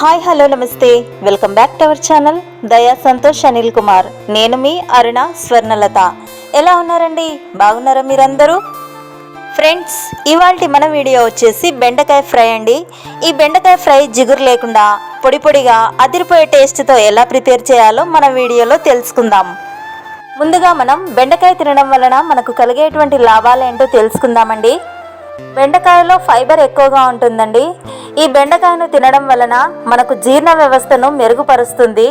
Hi hello namaste. Welcome back to our channel. Daya Santosh Anil Kumar. నేను మీ అరుణ స్వర్ణలత. ఎలా ఉన్నారండి? బాగున్నారా మీరందరూ? ఫ్రెండ్స్ ఇవాళ మన వీడియో వచ్చేసి బెండకాయ ఫ్రై అండి. ఈ బెండకాయ ఫ్రై జిగురు లేకుండా పొడి పొడిగా అదిరిపోయే టేస్ట్తో ఎలా ప్రిపేర్ చేయాలో మన వీడియోలో తెలుసుకుందాం. ముందుగా మనం బెండకాయ తినడం వలన మనకు కలిగేటువంటి లాభాలు ఏంటో తెలుసుకుందామండి. బెండకాయలో ఫైబర్ ఎక్కువగా ఉంటుందండి. ఈ బెండకాయను తినడం వలన మనకు జీర్ణ వ్యవస్థను మెరుగుపరుస్తుంది.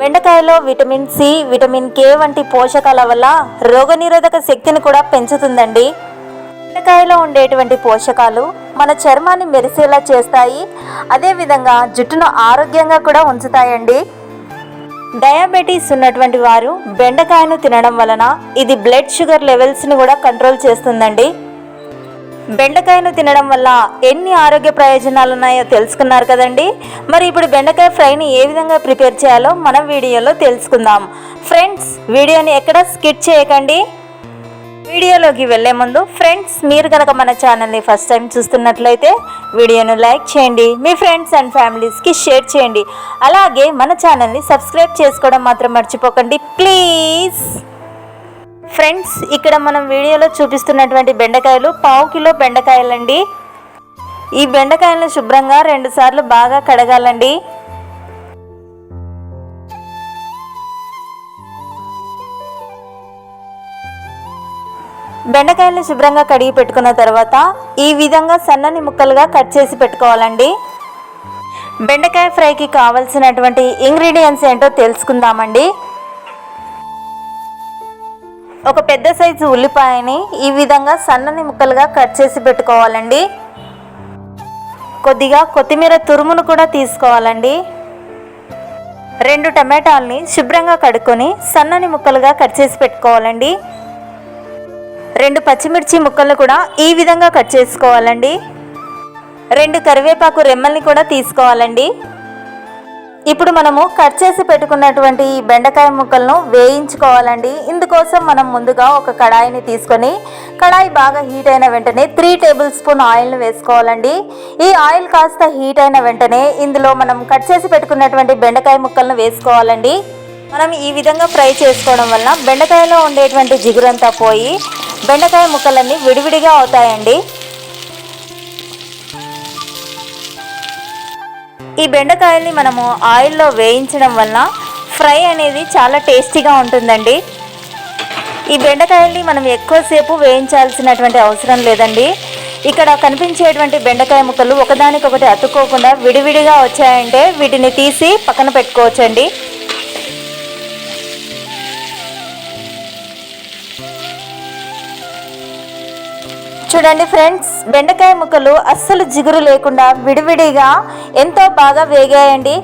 బెండకాయలో విటమిన్ సి విటమిన్ కే వంటి పోషకాల వల్ల రోగనిరోధక శక్తిని కూడా పెంచుతుందండి. బెండకాయలో ఉండేటువంటి పోషకాలు మన చర్మాన్ని మెరిసేలా చేస్తాయి. అదేవిధంగా జుట్టును ఆరోగ్యంగా కూడా ఉంచుతాయండి. డయాబెటీస్ ఉన్నటువంటి వారు బెండకాయను తినడం వలన ఇది బ్లడ్ షుగర్ లెవెల్స్ని కూడా కంట్రోల్ చేస్తుందండి. బెండకాయను తినడం వల్ల ఎన్ని ఆరోగ్య ప్రయోజనాలు ఉన్నాయో తెలుసుకున్నారు కదండి? మరి ఇప్పుడు బెండకాయ ఫ్రైని ఏ విధంగా ప్రిపేర్ చేయాలో మనం వీడియోలో తెలుసుకుందాం. ఫ్రెండ్స్ వీడియోని ఎక్కడ స్కిట్ చేయకండి. వీడియోలోకి వెళ్ళే ముందు ఫ్రెండ్స్ మీరు కనుక మన ఛానల్ని ఫస్ట్ టైం చూస్తున్నట్లయితే వీడియోను లైక్ చేయండి మీ ఫ్రెండ్స్ అండ్ ఫ్యామిలీస్కి షేర్ చేయండి. అలాగే మన ఛానల్ని సబ్స్క్రైబ్ చేసుకోవడం మాత్రం మర్చిపోకండి ప్లీజ్. ఫ్రెండ్స్ ఇక్కడ మనం వీడియోలో చూపిస్తున్నటువంటి బెండకాయలు పావు కిలో బెండకాయలండి. ఈ బెండకాయలను శుభ్రంగా రెండుసార్లు బాగా కడగాలండి. బెండకాయలను శుభ్రంగా కడిగి పెట్టుకున్న తర్వాత ఈ విధంగా సన్నని ముక్కలుగా కట్ చేసి పెట్టుకోవాలండి. బెండకాయ ఫ్రైకి కావలసినటువంటి ఇంగ్రీడియంట్స్ ఏంటో తెలుసుకుందామండి. ఒక పెద్ద సైజు ఉల్లిపాయని ఈ విధంగా సన్నని ముక్కలుగా కట్ చేసి పెట్టుకోవాలండి. కొద్దిగా కొత్తిమీర తురుమును కూడా తీసుకోవాలండి. రెండు టమాటాలని శుభ్రంగా కడుక్కొని సన్నని ముక్కలుగా కట్ చేసి పెట్టుకోవాలండి. రెండు పచ్చిమిర్చి ముక్కలు కూడా ఈ విధంగా కట్ చేసుకోవాలండి. రెండు కరివేపాకు రెమ్మల్ని కూడా తీసుకోవాలండి. ఇప్పుడు మనము కట్ చేసి పెట్టుకున్నటువంటి ఈ బెండకాయ ముక్కలను వేయించుకోవాలండి. ఇందుకోసం మనం ముందుగా ఒక కడాయిని తీసుకొని కడాయి బాగా హీట్ అయిన వెంటనే త్రీ టేబుల్ స్పూన్ ఆయిల్ను వేసుకోవాలండి. ఈ ఆయిల్ కాస్త హీట్ అయిన వెంటనే ఇందులో మనం కట్ చేసి పెట్టుకున్నటువంటి బెండకాయ ముక్కలను వేసుకోవాలండి. మనం ఈ విధంగా ఫ్రై చేసుకోవడం వలన బెండకాయలో ఉండేటువంటి జిగురంతా పోయి బెండకాయ ముక్కలన్నీ విడివిడిగా అవుతాయండి. ఈ బెండకాయల్ని మనము ఆయిల్లో వేయించడం వలన ఫ్రై అనేది చాలా టేస్టీగా ఉంటుందండి. ఈ బెండకాయల్ని మనం ఎక్కువసేపు వేయించాల్సినటువంటి అవసరం లేదండి. ఇక్కడ కనిపించేటువంటి బెండకాయ ముక్కలు ఒకదానికొకటి అతుక్కోకుండా విడివిడిగా వచ్చాయంటే వీటిని తీసి పక్కన పెట్టుకోవచ్చండి. చూడండి ఫ్రెండ్స్ బెండకాయ ముక్కలు అస్సలు జిగురు లేకుండా విడివిడిగా ఎంతో బాగా వేగాయండి.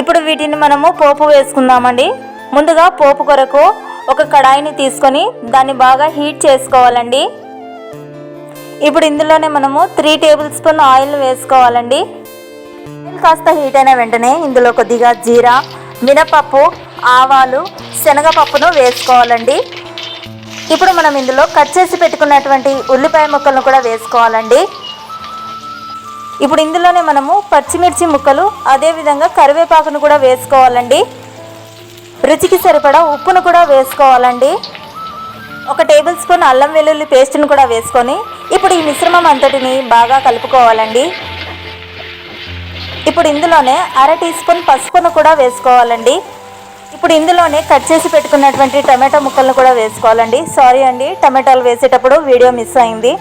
ఇప్పుడు వీటిని మనము పోపు వేసుకుందామండి. ముందుగా పోపు కొరకు ఒక కడాయిని తీసుకొని దాన్ని బాగా హీట్ చేసుకోవాలండి. ఇప్పుడు ఇందులోనే మనము త్రీ టేబుల్ స్పూన్ ఆయిల్ వేసుకోవాలండి. ఆయిల్ కాస్త హీట్ అయిన వెంటనే ఇందులో కొద్దిగా జీరా మినపప్పు ఆవాలు శనగపప్పును వేసుకోవాలండి. ఇప్పుడు మనం ఇందులో కట్ చేసి పెట్టుకున్నటువంటి ఉల్లిపాయ ముక్కలను కూడా వేసుకోవాలండి. ఇప్పుడు ఇందులోనే మనము పచ్చిమిర్చి ముక్కలు అదేవిధంగా కరివేపాకును కూడా వేసుకోవాలండి. రుచికి సరిపడా ఉప్పును కూడా వేసుకోవాలండి. ఒక టేబుల్ స్పూన్ అల్లం వెల్లుల్లి పేస్ట్ను కూడా వేసుకొని ఇప్పుడు ఈ మిశ్రమం అంతటిని బాగా కలుపుకోవాలండి. ఇప్పుడు ఇందులోనే అర టీ స్పూన్ పసుపును కూడా వేసుకోవాలండి. ఇప్పుడు ఇందులోనే కట్ చేసి పెట్టుకున్నటువంటి టమాటో ముక్కలను కూడా వేసుకోవాలండి. సారీ అండి టమాటాలు వేసేటప్పుడు వీడియో మిస్ అయింది.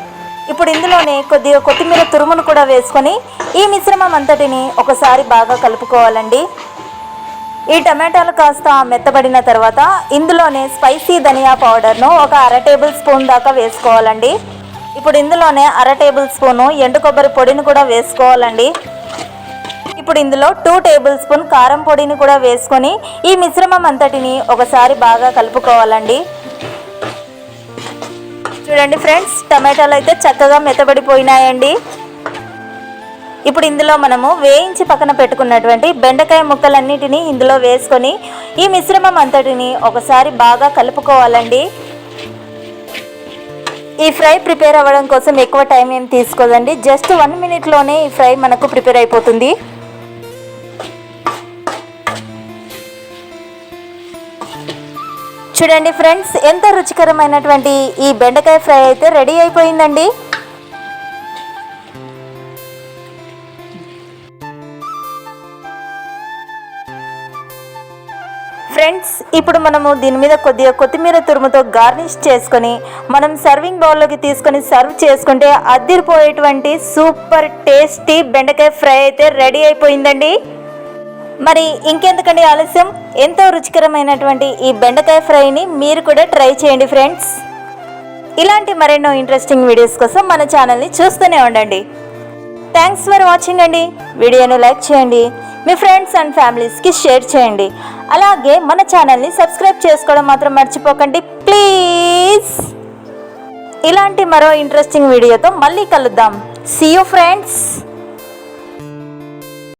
ఇప్పుడు ఇందులోనే కొద్దిగా కొత్తిమీర తురుమును కూడా వేసుకొని ఈ మిశ్రమం అంతటిని ఒకసారి బాగా కలుపుకోవాలండి. ఈ టమాటాలు కాస్త మెత్తబడిన తర్వాత ఇందులోనే స్పైసీ ధనియా పౌడర్ను ఒక అర టేబుల్ స్పూన్ దాకా వేసుకోవాలండి. ఇప్పుడు ఇందులోనే అర టేబుల్ స్పూను ఎండు కొబ్బరి పొడిని కూడా వేసుకోవాలండి. ఇప్పుడు ఇందులో టూ టేబుల్ స్పూన్ కారం పొడిని కూడా వేసుకొని ఈ మిశ్రమం అంతటిని ఒకసారి బాగా కలుపుకోవాలండి. చూడండి ఫ్రెండ్స్ టమాటాలు అయితే చక్కగా మెత్తబడిపోయినాయండి. ఇప్పుడు ఇందులో మనము వేయించి పక్కన పెట్టుకున్నటువంటి బెండకాయ ముక్కలన్నిటినీ ఇందులో వేసుకొని ఈ మిశ్రమం అంతటిని ఒకసారి బాగా కలుపుకోవాలండి. ఈ ఫ్రై ప్రిపేర్ అవ్వడం కోసం ఎక్కువ టైం ఏం తీసుకోదండి. జస్ట్ వన్ మినిట్లోనే ఈ ఫ్రై మనకు ప్రిపేర్ అయిపోతుంది. చూడండి ఫ్రెండ్స్ ఎంత రుచికరమైనటువంటి ఈ బెండకాయ ఫ్రై అయితే రెడీ అయిపోయిందండి. ఫ్రెండ్స్ ఇప్పుడు మనము దీని మీద కొద్దిగా కొత్తిమీర తురుముతో గార్నిష్ చేసుకొని మనం సర్వింగ్ బౌల్లోకి తీసుకొని సర్వ్ చేసుకుంటే అద్దిరిపోయేటువంటి సూపర్ టేస్టీ బెండకాయ ఫ్రై అయితే రెడీ అయిపోయిందండి. మరి ఇంకెందుకండి ఆలస్యం? ఎంతో రుచికరమైనటువంటి ఈ బెండకాయ ఫ్రైని మీరు కూడా ట్రై చేయండి ఫ్రెండ్స్. ఇలాంటి మరెన్నో ఇంట్రెస్టింగ్ వీడియోస్ కోసం మన ఛానల్ని చూస్తూనే ఉండండి. థ్యాంక్స్ ఫర్ వాచింగ్ అండి. వీడియోని లైక్ చేయండి. మీ ఫ్రెండ్స్ అండ్ ఫ్యామిలీస్కి షేర్ చేయండి. అలాగే మన ఛానల్ని సబ్స్క్రైబ్ చేసుకోవడం మాత్రం మర్చిపోకండి. ప్లీజ్ ఇలాంటి మరో ఇంట్రెస్టింగ్ వీడియోతో మళ్ళీ కలుద్దాం. See you friends